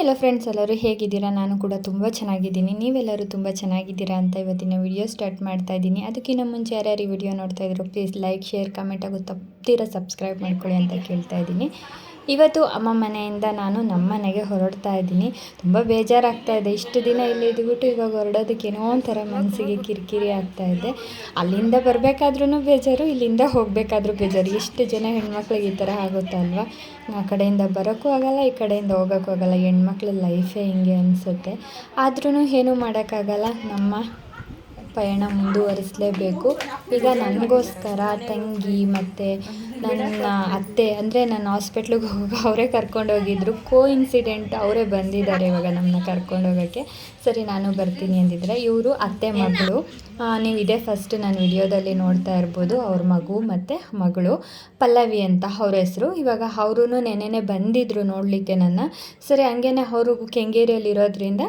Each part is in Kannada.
ಎಲ್ಲ ಫ್ರೆಂಡ್ಸ್ ಎಲ್ಲರೂ ಹೇಗಿದ್ದೀರಾ? ನಾನು ಕೂಡ ತುಂಬ ಚೆನ್ನಾಗಿದ್ದೀನಿ. ನೀವೆಲ್ಲರೂ ತುಂಬ ಚೆನ್ನಾಗಿದ್ದೀರಾ ಅಂತ ಇವತ್ತಿನ ವಿಡಿಯೋ ಸ್ಟಾರ್ಟ್ ಮಾಡ್ತಾ ಇದ್ದೀನಿ. ಅದಕ್ಕಿಂತ ಮುಂಚೆ ಯಾರ್ಯಾರು ಈ ವಿಡಿಯೋ ನೋಡ್ತಾ ಇದ್ರು ಪ್ಲೀಸ್ ಲೈಕ್ ಶೇರ್ ಕಮೆಂಟ್ ಆಗೋ ತಪ್ಪೀರ ಸಬ್ಸ್ಕ್ರೈಬ್ ಮಾಡ್ಕೊಳ್ಳಿ ಅಂತ ಕೇಳ್ತಾ ಇದ್ದೀನಿ. ಇವತ್ತು ಅಮ್ಮ ಮನೆಯಿಂದ ನಾನು ನಮ್ಮ ಮನೆಗೆ ಹೊರಡ್ತಾ ಇದ್ದೀನಿ. ತುಂಬ ಬೇಜಾರಾಗ್ತಾ ಇದೆ. ಇಷ್ಟು ದಿನ ಇಲ್ಲಿ ಇದ್ಬಿಟ್ಟು ಇವಾಗ ಹೊರಡೋದಕ್ಕೆ ಏನೋ ಒಂಥರ ಮನಸ್ಸಿಗೆ ಕಿರಿಕಿರಿ ಆಗ್ತಾ ಇದೆ. ಅಲ್ಲಿಂದ ಬರಬೇಕಾದ್ರೂ ಬೇಜಾರು, ಇಲ್ಲಿಂದ ಹೋಗಬೇಕಾದ್ರೂ ಬೇಜಾರು. ಎಷ್ಟು ಜನ ಹೆಣ್ಮಕ್ಳಿಗೆ ಈ ಥರ ಆಗುತ್ತಲ್ವ ಆ ಕಡೆಯಿಂದ ಬರೋಕ್ಕೂ ಆಗಲ್ಲ, ಈ ಕಡೆಯಿಂದ ಹೋಗೋಕ್ಕೂ ಆಗಲ್ಲ. ಹೆಣ್ಮಕ್ಳ ಲೈಫೇ ಹಿಂಗೆ ಅನಿಸುತ್ತೆ. ಆದ್ರೂ ಏನೂ ಮಾಡೋಕ್ಕಾಗಲ್ಲ. ನಮ್ಮ ಪಯಣ ಮುಂದುವರಿಸಲೇಬೇಕು. ಈಗ ನನಗೋಸ್ಕರ ತಂಗಿ ಮತ್ತು ನನ್ನ ಅತ್ತೆ, ಅಂದರೆ ನನ್ನ ಹಾಸ್ಪಿಟ್ಲಿಗೆ ಹೋಗಿ ಅವರೇ ಕರ್ಕೊಂಡೋಗಿದ್ರು ಕೋ ಇನ್ಸಿಡೆಂಟ್ ಅವರೇ ಬಂದಿದ್ದಾರೆ ಇವಾಗ ನಮ್ಮನ್ನ ಕರ್ಕೊಂಡೋಗೋಕ್ಕೆ ಸರಿ, ನಾನು ಬರ್ತೀನಿ ಅಂದಿದ್ದರೆ ಇವರು ಅತ್ತೆ ಮಗಳು. ನೀವು ಇದೇ ಫಸ್ಟ್ ನಾನು ವಿಡಿಯೋದಲ್ಲಿ ನೋಡ್ತಾ ಇರ್ಬೋದು. ಅವ್ರ ಮಗು ಮತ್ತು ಮಗಳು. ಪಲ್ಲವಿ ಅಂತ ಅವ್ರ ಹೆಸರು. ಇವಾಗ ಅವರೂ ನೆನೆನೆ ಬಂದಿದ್ದರು ನೋಡಲಿಕ್ಕೆ ನನ್ನ. ಸರಿ ಹಂಗೇ ಅವರು ಕೆಂಗೇರಿಯಲ್ಲಿರೋದ್ರಿಂದ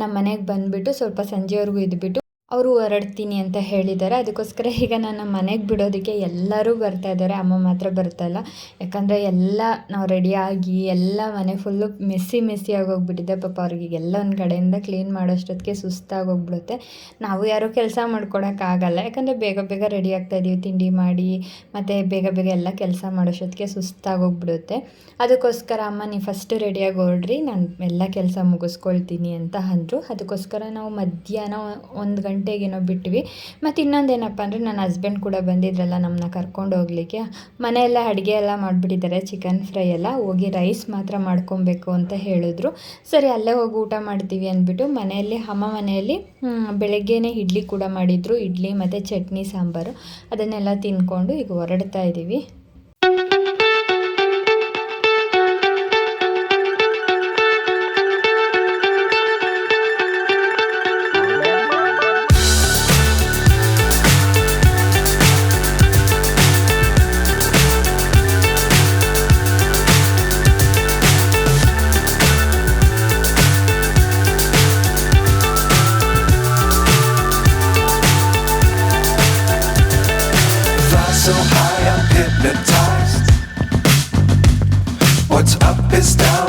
ನಮ್ಮ ಮನೆಗೆ ಬಂದುಬಿಟ್ಟು ಸ್ವಲ್ಪ ಸಂಜೆವರೆಗೂ ಇದ್ಬಿಟ್ಟು ಅವರು ಹೊರಡ್ತೀನಿ ಅಂತ ಹೇಳಿದ್ದಾರೆ. ಅದಕ್ಕೋಸ್ಕರ ಈಗ ನನ್ನ ಮನೆಗೆ ಬಿಡೋದಕ್ಕೆ ಎಲ್ಲರೂ ಬರ್ತಾ ಇದ್ದಾರೆ. ಅಮ್ಮ ಮಾತ್ರ ಬರ್ತಾಯಿಲ್ಲ ಯಾಕಂದರೆ ಎಲ್ಲ ನಾವು ರೆಡಿಯಾಗಿ ಎಲ್ಲ ಮನೆ ಫುಲ್ಲು ಮೆಸ್ಸಿ ಮೆಸ್ಸಿ ಆಗೋಗ್ಬಿಟ್ಟಿದೆ ಪಾಪ ಅವ್ರಿಗೆ ಎಲ್ಲ ಒಂದು ಕಡೆಯಿಂದ ಕ್ಲೀನ್ ಮಾಡೋಷ್ಟೊತ್ತಿಗೆ ಸುಸ್ತಾಗೋಗ್ಬಿಡುತ್ತೆ ನಾವು ಯಾರೂ ಕೆಲಸ ಮಾಡ್ಕೊಡೋಕ್ಕಾಗಲ್ಲ ಯಾಕಂದರೆ ಬೇಗ ಬೇಗ ರೆಡಿ ಆಗ್ತಾಯಿದ್ದೀವಿ ತಿಂಡಿ ಮಾಡಿ ಮತ್ತು ಬೇಗ ಬೇಗ ಎಲ್ಲ ಕೆಲಸ ಮಾಡೋಷ್ಟೊತ್ತಿಗೆ ಸುಸ್ತಾಗೋಗ್ಬಿಡುತ್ತೆ ಅದಕ್ಕೋಸ್ಕರ ಅಮ್ಮ ನೀವು ಫಸ್ಟ್ ರೆಡಿಯಾಗಿ ಹೊರಡ್ರಿ. ನಾನು ಎಲ್ಲ ಕೆಲಸ ಮುಗಿಸ್ಕೊಳ್ತೀನಿ ಅಂತ ಅಂದರು. ಅದಕ್ಕೋಸ್ಕರ ನಾವು ಮಧ್ಯಾಹ್ನ ಒಂದು ಗಂಟೆ ಗಂಟೆಗೇನೋ ಬಿಟ್ವಿ. ಮತ್ತು ಇನ್ನೊಂದೇನಪ್ಪ ಅಂದರೆ ನನ್ನ ಹಸ್ಬೆಂಡ್ ಕೂಡ ಬಂದಿದ್ರಲ್ಲ ನಮ್ಮನ್ನ ಕರ್ಕೊಂಡು ಹೋಗ್ಲಿಕ್ಕೆ. ಮನೆಯೆಲ್ಲ ಅಡುಗೆ ಎಲ್ಲ ಮಾಡಿಬಿಟ್ಟಿದ್ದಾರೆ ಚಿಕನ್ ಫ್ರೈ ಎಲ್ಲ. ಹೋಗಿ ರೈಸ್ ಮಾತ್ರ ಮಾಡ್ಕೊಬೇಕು ಅಂತ ಹೇಳಿದ್ರು. ಸರಿ, ಅಲ್ಲೇ ಹೋಗಿ ಊಟ ಮಾಡ್ತೀವಿ ಅಂದ್ಬಿಟ್ಟು ಮನೆಯಲ್ಲಿ, ಅಮ್ಮ ಮನೆಯಲ್ಲಿ ಬೆಳಗ್ಗೆನೇ ಇಡ್ಲಿ ಕೂಡ ಮಾಡಿದರು. ಇಡ್ಲಿ ಮತ್ತು ಚಟ್ನಿ ಸಾಂಬಾರು. ಅದನ್ನೆಲ್ಲ ತಿನ್ಕೊಂಡು ಈಗ ಹೊರಡ್ತಾ ಇದ್ದೀವಿ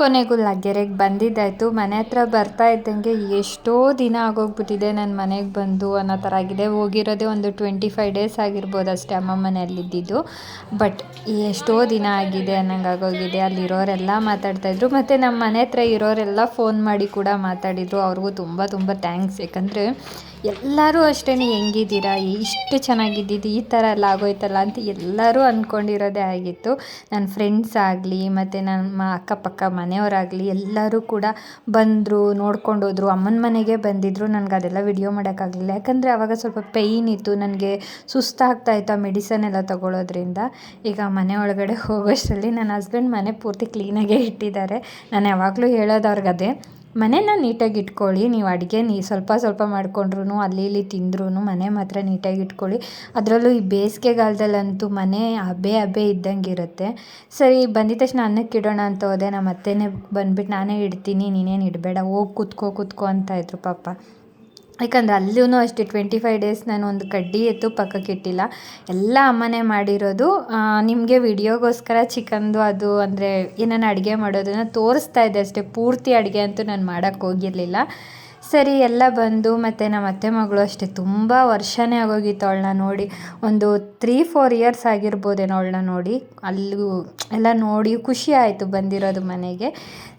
ಕೊನೆಗೂ ಲಗ್ಗೆರೆಗೆ ಬಂದಿದ್ದಾಯಿತು. ಮನೆ ಹತ್ರ ಬರ್ತಾ ಇದ್ದಂಗೆ ಎಷ್ಟೋ ದಿನ ಆಗೋಗ್ಬಿಟ್ಟಿದೆ ನನ್ನ ಮನೆಗೆ ಬಂದು ಅನ್ನೋ ಥರ ಆಗಿದೆ. ಹೋಗಿರೋದೇ ಒಂದು ಟ್ವೆಂಟಿ ಫೈವ್ ಡೇಸ್ ಆಗಿರ್ಬೋದು ಅಷ್ಟೇ ಅಮ್ಮ ಮನೆಯಲ್ಲಿದ್ದಿದ್ದು. ಬಟ್ ಎಷ್ಟೋ ದಿನ ಆಗಿದೆ ಅನ್ನಂಗೆ ಆಗೋಗಿದೆ. ಅಲ್ಲಿರೋರೆಲ್ಲ ಮಾತಾಡ್ತಾಯಿದ್ರು ಮತ್ತು ನಮ್ಮ ಮನೆ ಹತ್ರ ಇರೋರೆಲ್ಲ ಫೋನ್ ಮಾಡಿ ಕೂಡ ಮಾತಾಡಿದರು. ಅವ್ರಿಗೂ ತುಂಬ ತುಂಬ ಥ್ಯಾಂಕ್ಸ್ ಯಾಕಂದರೆ ಎಲ್ಲರೂ ಅಷ್ಟೇ ಹೆಂಗಿದ್ದೀರಾ? ಇಷ್ಟು ಚೆನ್ನಾಗಿದ್ದಿದ್ದು ಈ ಥರ ಎಲ್ಲ ಆಗೋಯ್ತಲ್ಲ ಅಂತ ಎಲ್ಲರೂ ಅಂದ್ಕೊಂಡಿರೋದೇ ಆಗಿತ್ತು. ನನ್ನ ಫ್ರೆಂಡ್ಸ್ ಆಗಲಿ, ಮತ್ತು ನಮ್ಮ ಅಕ್ಕಪಕ್ಕ ಮನೆಯವರಾಗಲಿ, ಎಲ್ಲರೂ ಕೂಡ ಬಂದರು ನೋಡ್ಕೊಂಡೋದ್ರು ಅಮ್ಮನ ಮನೆಗೆ ಬಂದಿದ್ದರು ನನಗೆ ಅದೆಲ್ಲ ವಿಡಿಯೋ ಮಾಡೋಕ್ಕಾಗಲಿಲ್ಲ. ಯಾಕಂದರೆ ಆವಾಗ ಸ್ವಲ್ಪ ಪೇಯ್ನ್ ಇತ್ತು. ನನಗೆ ಸುಸ್ತಾಗ್ತಾ ಇತ್ತು ಆ ಮೆಡಿಸನ್ ಎಲ್ಲ ತೊಗೊಳೋದ್ರಿಂದ. ಈಗ ಮನೆ ಒಳಗಡೆ ಹೋಗೋಷ್ಟರಲ್ಲಿ ನನ್ನ ಹಸ್ಬೆಂಡ್ ಮನೆ ಪೂರ್ತಿ ಕ್ಲೀನಾಗೇ ಇಟ್ಟಿದ್ದಾರೆ. ನಾನು ಯಾವಾಗಲೂ ಹೇಳೋದು ಮನೇನ ನೀಟಾಗಿ ಇಟ್ಕೊಳ್ಳಿ. ನೀವು ಅಡುಗೆ ನೀ ಸ್ವಲ್ಪ ಸ್ವಲ್ಪ ಮಾಡಿಕೊಂಡ್ರು ಅಲ್ಲಿ ಇಲ್ಲಿ ತಿಂದ್ರೂ ಮನೆ ಮಾತ್ರ ನೀಟಾಗಿ ಇಟ್ಕೊಳ್ಳಿ. ಅದರಲ್ಲೂ ಈ ಬೇಸಿಗೆಗಾಲದಲ್ಲಂತೂ ಮನೆ ಹಬೆ ಹಬೆ ಇದ್ದಂಗೆ ಇರುತ್ತೆ. ಸರಿ, ಬಂದಿದ ತಕ್ಷಣ ಅನ್ನಕ್ಕೆ ಇಡೋಣ ಅಂತ ಹೋದೆ. ನಮ್ಮ ಅತ್ತೆನೇ ಬಂದ್ಬಿಟ್ಟು ನಾನೇ ಇಡ್ತೀನಿ, ನೀನೇನು ಇಡಬೇಡ. ಹೋಗಿ ಕುತ್ಕೋ ಕುತ್ಕೋ ಅಂತ ಇದ್ರು ಪಾಪ. ಯಾಕಂದ್ರೆ ಅಲ್ಲೂ ಅಷ್ಟೇ ಟ್ವೆಂಟಿ ಫೈವ್ ಡೇಸ್ ನಾನು ಒಂದು ಕಡ್ಡಿ ಎತ್ತು ಪಕ್ಕಕ್ಕೆ ಇಟ್ಟಿಲ್ಲ. ಎಲ್ಲ ಅಮ್ಮನೇ ಮಾಡಿರೋದು. ನಿಮಗೆ ವಿಡಿಯೋಗೋಸ್ಕರ ಚಿಕನ್ದು ಅದು ಅಂದರೆ ಏನೇನು ಅಡುಗೆ ಮಾಡೋದನ್ನು ತೋರಿಸ್ತಾ ಇದ್ದೆ ಅಷ್ಟೇ. ಪೂರ್ತಿ ಅಡುಗೆ ಅಂತೂ ನಾನು ಮಾಡೋಕ್ಕೆ ಹೋಗಿರಲಿಲ್ಲ. ಸರಿ, ಎಲ್ಲ ಬಂದು ಮತ್ತು ನಮ್ಮ ಅತ್ತೆ ಮಗಳು ಅಷ್ಟೇ, ತುಂಬ ವರ್ಷನೇ ಆಗೋಗಿತ್ತು ಅವಳನ್ನ ನೋಡಿ. ಒಂದು ತ್ರೀ ಫೋರ್ ಇಯರ್ಸ್ ಆಗಿರ್ಬೋದೇನೋ ಅವಳನ್ನ ನೋಡಿ. ಅಲ್ಲೂ ಎಲ್ಲ ನೋಡಿ ಖುಷಿ ಆಯಿತು ಬಂದಿರೋದು ಮನೆಗೆ.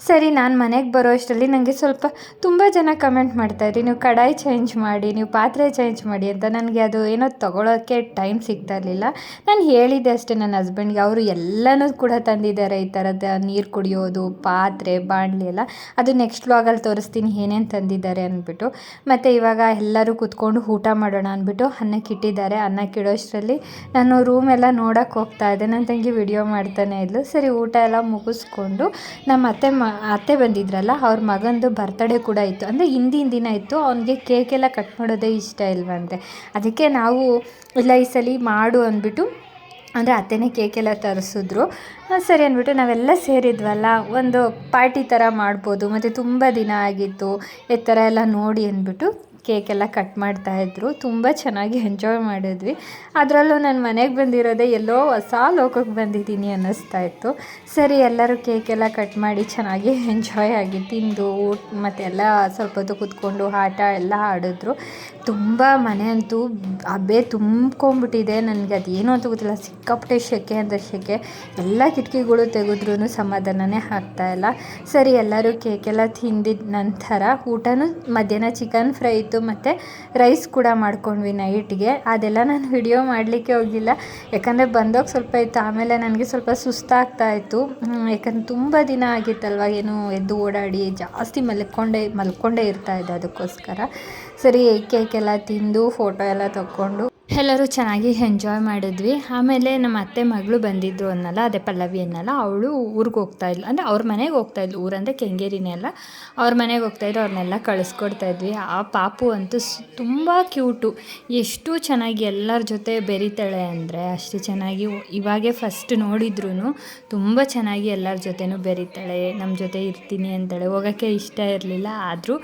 ಸರಿ, ನಾನು ಮನೆಗೆ ಬರೋ ಅಷ್ಟರಲ್ಲಿ ನನಗೆ ಸ್ವಲ್ಪ ತುಂಬ ಜನ ಕಮೆಂಟ್ ಮಾಡ್ತಾಯಿದ್ರಿ ನೀವು ಕಡಾಯಿ ಚೇಂಜ್ ಮಾಡಿ, ನೀವು ಪಾತ್ರೆ ಚೇಂಜ್ ಮಾಡಿ ಅಂತ. ನನಗೆ ಅದು ಏನೋ ತೊಗೊಳೋಕ್ಕೆ ಟೈಮ್ ಸಿಗ್ತಾ ಇರಲಿಲ್ಲ. ನಾನು ಹೇಳಿದ್ದೆ ಅಷ್ಟೇ ನನ್ನ ಹಸ್ಬೆಂಡ್ಗೆ ಅವರು ಎಲ್ಲನೂ ಕೂಡ ತಂದಿದ್ದಾರೆ ಈ ಥರದ ನೀರು ಕುಡಿಯೋದು, ಪಾತ್ರೆ, ಬಾಣಲಿ ಎಲ್ಲ. ಅದು ನೆಕ್ಸ್ಟ್ ವ್ಲಾಗಲ್ಲಿ ತೋರಿಸ್ತೀನಿ, ಏನೇನು ತಂದಿದ್ದಾರೆ ಅಂದ್ಬಿಟ್ಟು, ಮತ್ತು ಇವಾಗ ಎಲ್ಲರೂ ಕೂತ್ಕೊಂಡು ಊಟ ಮಾಡೋಣ ಅಂದ್ಬಿಟ್ಟು ಅನ್ನಕ್ಕೆ ಇಟ್ಟಿದ್ದಾರೆ. ಅನ್ನಕ್ಕೆ ಇಡೋಷ್ಟರಲ್ಲಿ ನಾನು ರೂಮ್ ಎಲ್ಲ ನೋಡೋಕ್ಕೆ ಹೋಗ್ತಾ ಇದ್ದೆ. ನನ್ನ ತಂಗಿ ವಿಡಿಯೋ ಮಾಡ್ತಾನೆ ಇದ್ಲು. ಸರಿ, ಊಟ ಎಲ್ಲ ಮುಗಿಸ್ಕೊಂಡು ನಮ್ಮ ಅತ್ತೆ ಮ, ಅತ್ತೆ ಬಂದಿದ್ರಲ್ಲ, ಅವ್ರ ಮಗಂದು ಬರ್ತಡೇ ಕೂಡ ಇತ್ತು. ಅಂದರೆ ಹಿಂದಿನ ದಿನ ಇತ್ತು. ಅವನಿಗೆ ಕೇಕೆಲ್ಲ ಕಟ್ ಮಾಡೋದೇ ಇಷ್ಟ ಇಲ್ವಂತೆ. ಅದಕ್ಕೆ ನಾವು ಇಲ್ಲ ಈ ಸಲ ಮಾಡು ಅಂದ್ಬಿಟ್ಟು ಅಂದರೆ ಅತ್ತೆನೇ ಕೇಕೆಲ್ಲ ತರಿಸಿದ್ರು. ಸರಿ ಅಂದ್ಬಿಟ್ಟು ನಾವೆಲ್ಲ ಸೇರಿದ್ವಲ್ಲ, ಒಂದು ಪಾರ್ಟಿ ಥರ ಮಾಡ್ಬೋದು. ಮತ್ತು ತುಂಬ ದಿನ ಆಗಿತ್ತು, ಈ ಥರ ಎಲ್ಲ ನೋಡಿ ಅಂದ್ಬಿಟ್ಟು ಕೇಕೆಲ್ಲ ಕಟ್ ಮಾಡ್ತಾಯಿದ್ರು ತುಂಬ ಚೆನ್ನಾಗಿ ಎಂಜಾಯ್ ಮಾಡಿದ್ವಿ. ಅದರಲ್ಲೂ ನಾನು ಮನೆಗೆ ಬಂದಿರೋದೇ ಎಲ್ಲೋ ಹೊಸ ಲೋಕಕ್ಕೆ ಬಂದಿದ್ದೀನಿ ಅನ್ನಿಸ್ತಾ ಇತ್ತು. ಸರಿ, ಎಲ್ಲರೂ ಕೇಕೆಲ್ಲ ಕಟ್ ಮಾಡಿ ಚೆನ್ನಾಗಿ ಎಂಜಾಯ್ ಆಗಿ ತಿಂದು ಊಟ ಮತ್ತೆಲ್ಲ ಸ್ವಲ್ಪ ಹೊತ್ತು ಕೂತ್ಕೊಂಡು ಆಟ ಎಲ್ಲ ಆಡಿದ್ರು. ತುಂಬ ಮನೆ ಅಂತೂ ಹಬೆ ತುಂಬ್ಕೊಂಡ್ಬಿಟ್ಟಿದೆ ನನಗೆ ಅದೇನು ಅಂತ ಗೊತ್ತಿಲ್ಲ. ಸಿಕ್ಕಾಪಟ್ಟೆ ಸೆಕೆ ಅಂದರೆ ಸೆಕೆ ಎಲ್ಲ ಕಿಟಕಿಗಳು ತೆಗೆದ್ರೂ ಸಮಾಧಾನನೇ ಆಗ್ತಾಯಿಲ್ಲ ಸರಿ, ಎಲ್ಲರೂ ಕೇಕೆಲ್ಲ ತಿಂದಿದ ನಂತರ ಊಟನೂ ಮಧ್ಯಾಹ್ನ ಚಿಕನ್ ಫ್ರೈ ಇತ್ತು ಮತ್ತು ರೈಸ್ ಕೂಡ ಮಾಡ್ಕೊಂಡ್ವಿ ನೈಟ್ಗೆ ಅದೆಲ್ಲ ನಾನು ವಿಡಿಯೋ ಮಾಡಲಿಕ್ಕೆ ಹೋಗಿಲ್ಲ. ಯಾಕಂದರೆ ಬಂದೋಗಿ ಸ್ವಲ್ಪ ಇತ್ತು. ಆಮೇಲೆ ನನಗೆ ಸ್ವಲ್ಪ ಸುಸ್ತಾಗ್ತಾ ಇತ್ತು. ಯಾಕಂದ್ರೆ ತುಂಬ ದಿನ ಆಗಿತ್ತಲ್ವ, ಏನು ಎದ್ದು ಓಡಾಡಿ ಜಾಸ್ತಿ ಮಲ್ಕೊಂಡೇ ಮಲ್ಕೊಂಡೇ ಇರ್ತಾ ಇದ್ದೆ ಅದಕ್ಕೋಸ್ಕರ. ಸರಿ ಕೇಕೆಲ್ಲ ತಿಂದು ಫೋಟೋ ಎಲ್ಲ ತಕ್ಕೊಂಡು. ಎಲ್ಲರೂ ಚೆನ್ನಾಗಿ ಎಂಜಾಯ್ ಮಾಡಿದ್ವಿ. ಆಮೇಲೆ ನಮ್ಮ ಅತ್ತೆ ಮಗಳು ಬಂದಿದ್ರು ಅನ್ನಲ್ಲ, ಅದೇ ಪಲ್ಲವಿ ಅನ್ನಲ್ಲ, ಅವಳು ಊರಿಗೆ ಹೋಗ್ತಾ ಇಲ್ಲ ಅಂದರೆ ಅವ್ರ ಮನೆಗೆ ಹೋಗ್ತಾ ಇದ್ಲು ಊರಂದರೆ ಕೆಂಗೇರಿನೇ ಅಲ್ಲ. ಅವ್ರ ಮನೆಗೆ ಹೋಗ್ತಾ ಇದ್ರು ಅವ್ರನ್ನೆಲ್ಲ ಕಳಿಸ್ಕೊಡ್ತಾ ಇದ್ವಿ. ಆ ಪಾಪು ಅಂತೂ ತುಂಬ ಕ್ಯೂಟು ಎಷ್ಟು ಚೆನ್ನಾಗಿ ಎಲ್ಲರ ಜೊತೆ ಬೆರಿತಾಳೆ ಅಂದರೆ, ಅಷ್ಟು ಚೆನ್ನಾಗಿ ಇವಾಗೇ ಫಸ್ಟ್ ನೋಡಿದ್ರು ತುಂಬ ಚೆನ್ನಾಗಿ ಎಲ್ಲರ ಜೊತೆನೂ ಬೆರಿತಾಳೆ ನಮ್ಮ ಜೊತೆ ಇರ್ತೀನಿ ಅಂತಾಳೆ. ಹೋಗೋಕ್ಕೆ ಇಷ್ಟ ಇರಲಿಲ್ಲ, ಆದರೂ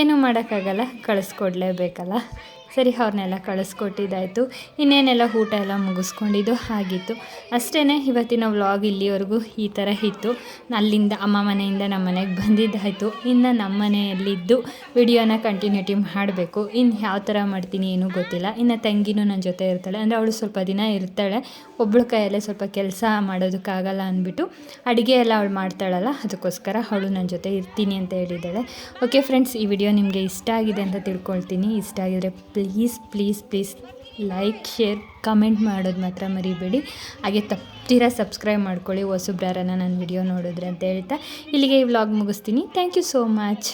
ಏನೂ ಮಾಡೋಕ್ಕಾಗಲ್ಲ, ಕಳಿಸ್ಕೊಡ್ಲೇಬೇಕಲ್ಲ. ಸರಿ, ಅವ್ರನ್ನೆಲ್ಲ ಕಳಿಸ್ಕೊಟ್ಟಿದ್ದಾಯಿತು. ಇನ್ನೇನೆಲ್ಲ ಊಟ ಎಲ್ಲ ಮುಗಿಸ್ಕೊಂಡಿದ್ದು ಆಗಿತ್ತು ಅಷ್ಟೇ ಇವತ್ತಿನ ವ್ಲಾಗ್ ಇಲ್ಲಿವರೆಗೂ ಈ ಥರ ಇತ್ತು. ಅಲ್ಲಿಂದ ಅಮ್ಮ ಮನೆಯಿಂದ ನಮ್ಮ ಮನೆಗೆ ಬಂದಿದ್ದಾಯಿತು. ಇನ್ನು ನಮ್ಮ ಮನೆಯಲ್ಲಿದ್ದು ವಿಡಿಯೋನ ಕಂಟಿನ್ಯೂಟಿ ಮಾಡಬೇಕು. ಇನ್ನು ಯಾವ ಥರ ಮಾಡ್ತೀನಿ ಏನೂ ಗೊತ್ತಿಲ್ಲ. ಇನ್ನು ತಂಗಿನೂ ನನ್ನ ಜೊತೆ ಇರ್ತಾಳೆ. ಅಂದರೆ ಅವಳು ಸ್ವಲ್ಪ ದಿನ ಇರ್ತಾಳೆ. ಒಬ್ಬಳು ಕೈಯಲ್ಲೇ ಸ್ವಲ್ಪ ಕೆಲಸ ಮಾಡೋದಕ್ಕಾಗಲ್ಲ ಅಂದ್ಬಿಟ್ಟು ಅಡುಗೆ ಎಲ್ಲ ಅವಳು ಮಾಡ್ತಾಳಲ್ಲ, ಅದಕ್ಕೋಸ್ಕರ ಅವಳು ನನ್ನ ಜೊತೆ ಇರ್ತೀನಿ ಅಂತ ಹೇಳಿದ್ದಾಳೆ. ಓಕೆ ಫ್ರೆಂಡ್ಸ್ ಈ ವಿಡಿಯೋ ನಿಮಗೆ ಇಷ್ಟ ಆಗಿದೆ ಅಂತ ತಿಳ್ಕೊಳ್ತೀನಿ. ಇಷ್ಟ ಆಗಿದ್ರೆ please please please like share comment ಮಾಡೋದು ಮಾತ್ರ ಮರಿಬೇಡಿ. ಹಾಗೆ ತಪ್ತೀರ ಸಬ್ಸ್ಕ್ರೈಬ್ ಮಾಡ್ಕೊಳ್ಳಿ ಹೊಸಬ್ರಾರನ ನನ್ನ ವಿಡಿಯೋ ನೋಡಿದ್ರೆ ಅಂತ ಹೇಳ್ತಾ ಇಲ್ಲಿಗೆ ಈ ವ್ಲಾಗ್ ಮುಗಿಸ್ತೀನಿ. Thank you so much